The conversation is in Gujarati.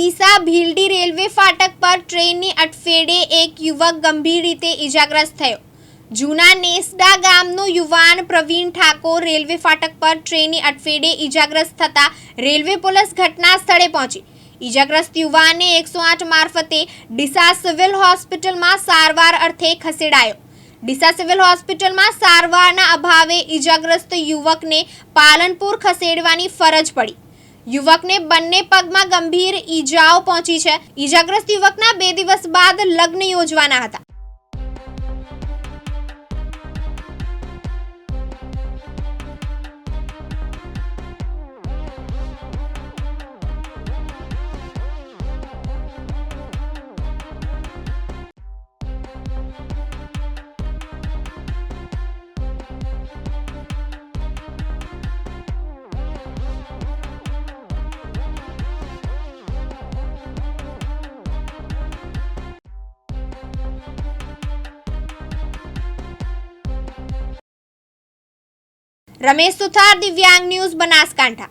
ડીસા ભીલડી રેલવે ફાટક પર ટ્રેનની અટફેડે એક યુવક ગંભીર રીતે ઈજાગ્રસ્ત થયો. જૂના નેસડા ગામનો યુવાન પ્રવીણ ઠાકોર રેલવે ફાટક પર ટ્રેનની અટફેડે ઈજાગ્રસ્ત થતા રેલવે પોલીસ ઘટના સ્થળે પહોંચી. ઈજાગ્રસ્ત યુવાનને એકસો આઠ મારફતે ડીસા સિવિલ હોસ્પિટલમાં સારવાર અર્થે ખસેડાયો. ડીસા સિવિલ હોસ્પિટલમાં સારવારના અભાવે ઈજાગ્રસ્ત યુવકને પાલનપુર ખસેડવાની ફરજ પડી. યુવકને બંને પગમાં ગંભીર ઈજાઓ પહોંચી છે. ઈજાગ્રસ્ત યુવકના બે દિવસ બાદ લગ્ન યોજવાના હતા. રમેશ સુથાર દિવ્યાંગ ન્યૂઝ બનાસકાંઠા